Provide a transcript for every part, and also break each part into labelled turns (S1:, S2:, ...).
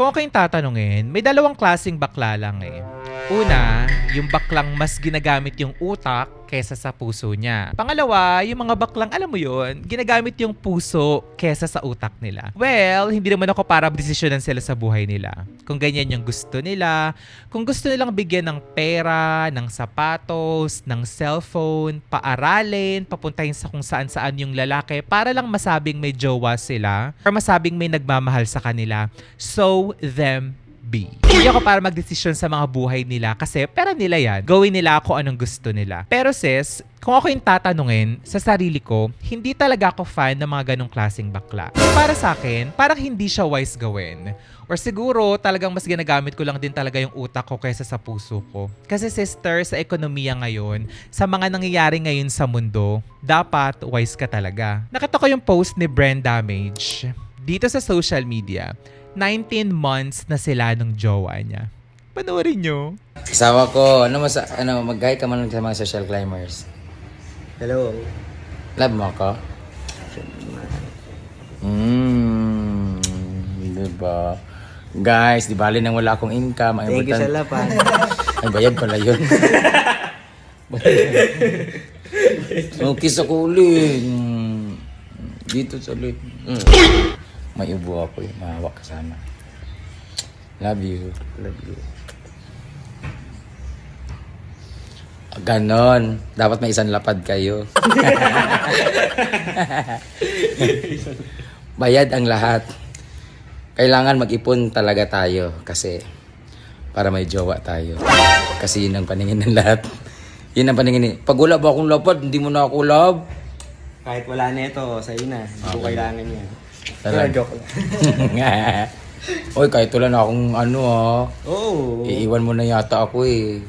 S1: Kung ako yung tatanungin, may dalawang klaseng bakla lang eh. Una, yung baklang mas ginagamit yung utak kesa sa puso niya. Pangalawa, yung mga baklang, alam mo yon ginagamit yung puso kesa sa utak nila. Well, hindi naman ako para desisyonan sila sa buhay nila. Kung ganyan yung gusto nila, kung gusto nilang bigyan ng pera, ng sapatos, ng cellphone, paaralin, papuntahin sa kung saan saan yung lalaki para lang masabing may jowa sila or masabing may nagmamahal sa kanila. So them be. Hindi ako para magdesisyon sa mga buhay nila kasi pera nila yan. Gawin nila ako anong gusto nila. Pero sis, kung ako yung tatanungin sa sarili ko, hindi talaga ako fan ng mga ganong klaseng bakla. Para sa akin, parang hindi siya wise gawin. Or siguro talagang mas ginagamit ko lang din talaga yung utak ko kaysa sa puso ko. Kasi sister, sa ekonomiya ngayon, sa mga nangyayari ngayon sa mundo, dapat wise ka talaga. Nakita ko yung post ni Brand Damage dito sa social media. 19 months na sila nung jowa niya. Panoorin nyo.
S2: Asawa ko, ano mas ano mag-hi ka man sa mga social climbers.
S3: Hello.
S2: Love mo ako? Mm, diba? Guys, di bali nang wala akong income. Ang
S3: Thank you sa lapan.
S2: Ay, bayad pala yun. oh, kiss ako ulit. Mm, Dito sa ulit. Mm. May ubo ako eh. Mahawak ka sana. Love you.
S3: Love you.
S2: Ganon. Dapat may isang lapad kayo. Bayad ang lahat. Kailangan mag-ipon talaga tayo kasi para may jowa tayo. Kasi yun ang paningin ng lahat. Yun ang paningin ni... Pag wala ba akong lapad, hindi mo na ako love.
S3: Kahit wala na ito, sa'yo na. Hindi ko kailangan yan.
S2: Talaga.
S3: Joke lang.
S2: Oy, kahit wala na akong ano ah.
S3: Oo.
S2: Iiwan mo na yata ako eh.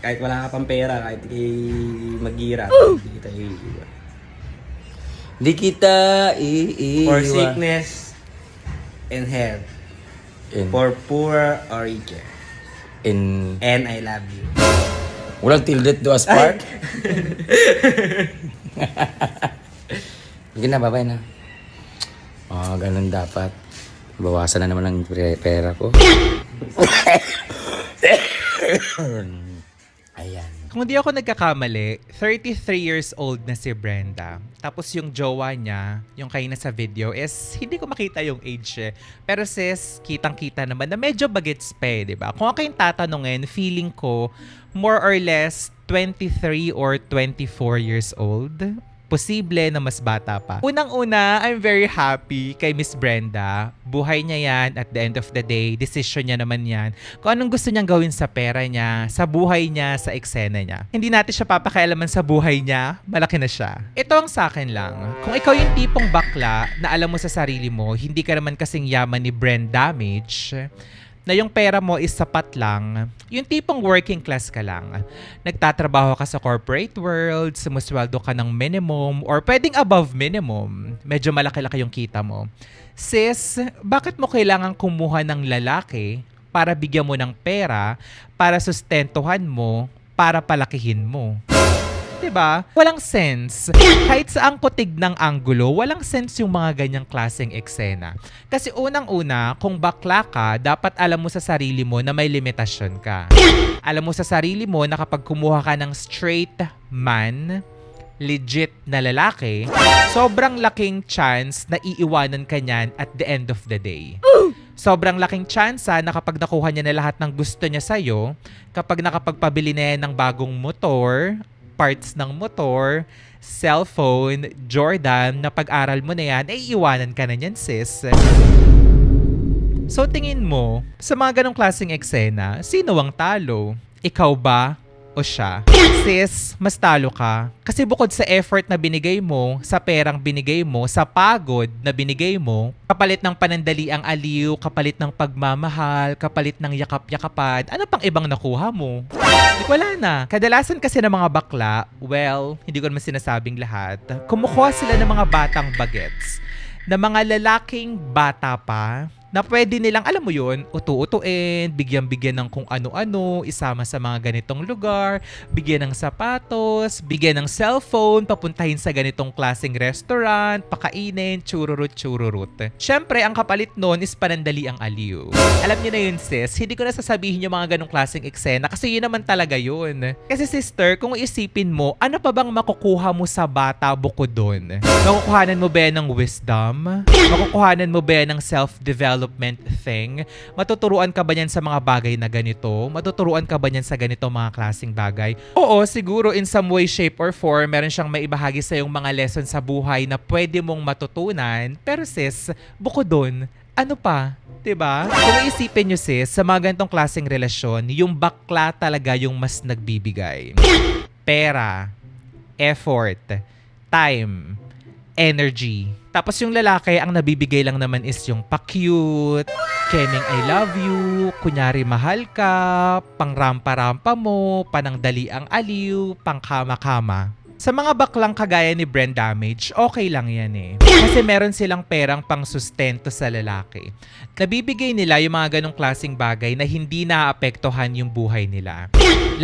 S3: Kahit wala ka pang pera, kahit i- mag-gira, hindi kita iiwan.
S2: Di kita iiwan.
S3: For sickness and health.
S2: In,
S3: For poor or richer.
S2: in,
S3: And I love you.
S2: Walang tilde do as part? Sige na, babay na. Ah, ganun dapat. Bawasan na naman ang pera ko. Ayan.
S1: Kung di ako nagkakamali, 33 years old na si Brenda. Tapos yung jowa niya, yung kayo na sa video, is hindi ko makita yung age eh. Pero sis, kitang-kita naman na medyo bagets pa eh, di ba? Kung ako yung tatanungin, feeling ko more or less 23 or 24 years old. Posible na mas bata pa. Unang-una, I'm very happy kay Miss Brenda. Buhay niya yan at the end of the day. Decision niya naman yan. Kung anong gusto niyang gawin sa pera niya, sa buhay niya, sa eksena niya. Hindi natin siya papakialaman sa buhay niya, malaki na siya. Ito ang sa akin lang. Kung ikaw yung tipong bakla na alam mo sa sarili mo, hindi ka naman kasing yaman ni Brand Damage, na yung pera mo is sapat lang, yung tipong working class ka lang. Nagtatrabaho ka sa corporate world, sumusweldo ka ng minimum, or pwedeng above minimum. Medyo malaki-laki yung kita mo. Sis, bakit mo kailangan kumuha ng lalaki para bigyan mo ng pera, para sustentuhan mo, para palakihin mo? 'Di ba? Walang sense. Kahit sa ang kutig ng anggulo, walang sense yung mga ganyang klaseng eksena. Kasi unang-una, kung bakla ka, dapat alam mo sa sarili mo na may limitasyon ka. Alam mo sa sarili mo na kapag kumuha ka ng straight man, legit na lalaki, sobrang laking chance na iiwanan ka niyan at the end of the day. Sobrang laking chance na kapag nakuha niya na lahat ng gusto niya sa'yo, kapag nakapagpabili na yan ng bagong motor, parts ng motor, cellphone, Jordan, na pag-aral mo na yan, ay iwanan ka na niyan, sis. So tingin mo, sa mga ganong klaseng eksena, sino ang talo? Ikaw ba o siya? Sis, mas talo ka. Kasi bukod sa effort na binigay mo, sa perang binigay mo, sa pagod na binigay mo, kapalit ng panandali ang aliw, kapalit ng pagmamahal, kapalit ng yakap-yakapan, ano pang ibang nakuha mo? Wala na. Kadalasan kasi ng mga bakla, well, hindi ko naman sinasabing lahat, kumukuha sila ng mga batang bagets na mga lalaking bata pa na pwede nilang, alam mo yun, utu-utuin, bigyan-bigyan ng kung ano-ano, isama sa mga ganitong lugar, bigyan ng sapatos, bigyan ng cellphone, papuntahin sa ganitong klaseng restaurant, pakainin, chururut-chururut. Siyempre, ang kapalit nun is panandali ang aliw. Alam niyo na yun, sis, hindi ko na sasabihin yung mga ganong klaseng eksena kasi yun naman talaga yun. Kasi sister, kung isipin mo, ano pa bang makukuha mo sa bata bukod doon? Makukuhanan mo ba ng wisdom? Makukuhanan mo ba ng self-development thing? Matuturuan ka ba niyan sa mga bagay na ganito? Matuturuan ka ba niyan sa ganito mga klaseng bagay? Oo, siguro in some way, shape, or form, meron siyang maibahagi sa yung mga lesson sa buhay na pwede mong matutunan. Pero sis, bukod doon, ano pa? 'Di ba? Kung isipin nyo sis, sa mga ganitong klaseng relasyon, yung bakla talaga yung mas nagbibigay. Pera, effort, time, energy. Tapos yung lalaki, ang nabibigay lang naman is yung pa-cute, keming I love you, kunyari mahal ka, pang-rampa-rampa mo, panangdali ang aliw, pang-kama-kama. Sa mga baklang kagaya ni Brand Damage, okay lang yan eh. Kasi meron silang perang pang sustento sa lalaki. Nabibigay nila yung mga ganong klaseng bagay na hindi naapektuhan yung buhay nila.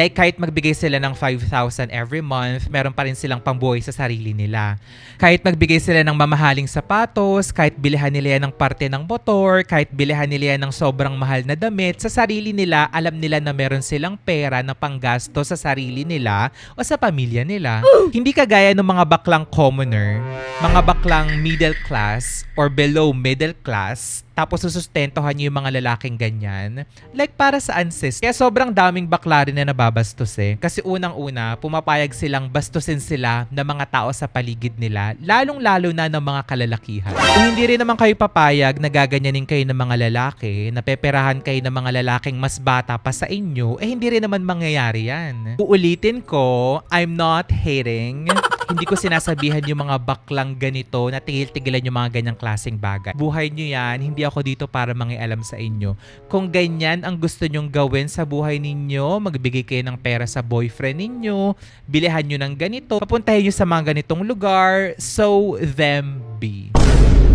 S1: Like kahit magbigay sila ng 5,000 every month, meron pa rin silang pambuhay sa sarili nila. Kahit magbigay sila ng mamahaling sapatos, kahit bilihan nila yan ng parte ng motor, kahit bilihan nila yan ng sobrang mahal na damit, sa sarili nila, alam nila na meron silang pera na panggasto sa sarili nila o sa pamilya nila. Hindi kagaya ng mga baklang commoner, mga baklang middle class or below middle class, tapos susustentohan niyo yung mga lalaking ganyan. Like para saan sis? Kaya sobrang daming bakla rin na nababastos eh. Kasi unang-una, pumapayag silang bastusin sila ng mga tao sa paligid nila, lalong-lalo na ng mga kalalakihan. Kung hindi rin naman kayo papayag na gaganyanin kayo ng mga lalaki, na peperahan kayo ng mga lalaking mas bata pa sa inyo, eh hindi rin naman mangyayari yan. Uulitin ko, I'm not hating. Hindi ko sinasabihan yung mga baklang ganito na tigil-tigilan yung mga ganyang klaseng bagay. Buhay nyo yan, hindi ako dito para mangialam sa inyo. Kung ganyan ang gusto nyong gawin sa buhay ninyo, magbigay kayo ng pera sa boyfriend ninyo, bilihan nyo ng ganito, papuntahin nyo sa mga ganitong lugar, so them be.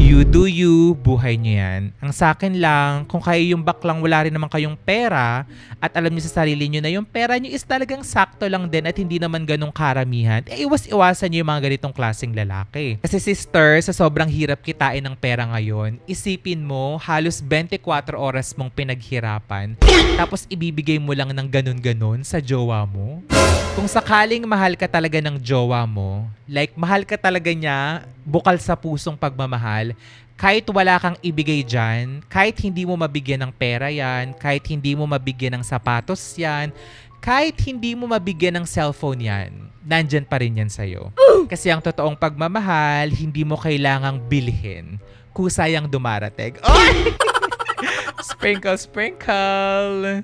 S1: You do you, buhay nyo yan. Ang sa akin lang, kung kayo yung baklang wala rin naman kayong pera at alam nyo sa sarili nyo na yung pera nyo is talagang sakto lang din at hindi naman ganong karamihan, eh iwas-iwasan nyo yung mga ganitong klaseng lalaki. Kasi sister, sa sobrang hirap kitain ng pera ngayon, isipin mo, halos 24 oras mong pinaghirapan, tapos ibibigay mo lang ng ganun-ganun sa jowa mo. Kung sakaling mahal ka talaga ng jowa mo, like mahal ka talaga niya, bukal sa pusong pagmamahal, kahit wala kang ibigay dyan, kahit hindi mo mabigyan ng pera yan, kahit hindi mo mabigyan ng sapatos yan, kahit hindi mo mabigyan ng cellphone yan, nandyan pa rin yan sa'yo. Kasi ang totoong pagmamahal, hindi mo kailangang bilhin. Kusayang dumarating. Oy! sprinkle, sprinkle!